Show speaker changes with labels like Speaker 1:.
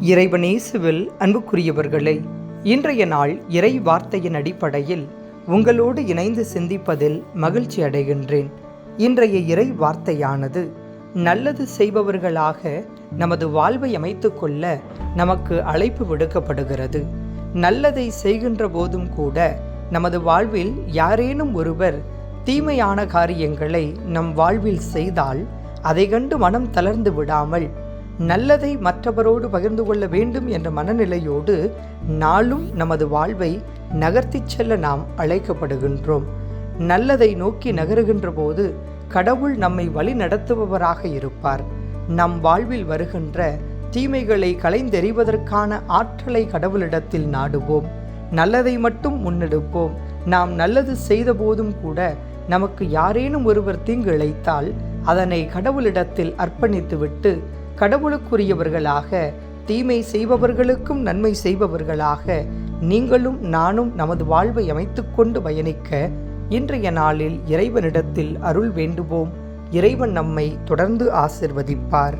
Speaker 1: இறைவனேசுவில் அன்புக்குரியவர்களே இன்றைய நாள் இறை வார்த்தையின் அடிப்படையில் உங்களோடு இணைந்து சிந்திப்பதில் மகிழ்ச்சி அடைகின்றேன். இன்றைய இறை வார்த்தையானது நல்லது செய்பவர்களாக நமது வாழ்வை அமைத்துக்கொள்ள நமக்கு அழைப்பு விடுக்கப்படுகிறது. நல்லதை செய்கின்ற போதும் கூட நமது வாழ்வில் யாரேனும் ஒருவர் தீமையான காரியங்களை நம் வாழ்வில் செய்தால் அதை கண்டு மனம் தளர்ந்து விடாமல் நல்லதை மற்றவரோடு பகிர்ந்து கொள்ள வேண்டும் என்ற மனநிலையோடு நாளும் நமது வாழ்வை நகர்த்திச் செல்ல நாம் அழைக்கப்படுகின்றோம். நல்லதை நோக்கி நகருகின்ற போது கடவுள் நம்மை வழி நடத்துபவராக இருப்பார். நம் வாழ்வில் வருகின்ற தீமைகளை களைந்தெறிவதற்கான ஆற்றலை கடவுளிடத்தில் நாடுவோம். நல்லதை மட்டும் முன்னெடுப்போம். நாம் நல்லது செய்த போதும் கூட நமக்கு யாரேனும் ஒருவர் தீங்கு இழைத்தால் அதனை கடவுளிடத்தில் அர்ப்பணித்துவிட்டு கடவுளுக்குரியவர்களாக தீமை செய்பவர்களுக்கும் நன்மை செய்பவர்களாக நீங்களும் நானும் நமது வாழ்வை அமைத்துக்கொண்டு பயணிக்க இன்றைய நாளில் இறைவனிடத்தில் அருள் வேண்டுவோம். இறைவன் நம்மை தொடர்ந்து ஆசிர்வதிப்பார்.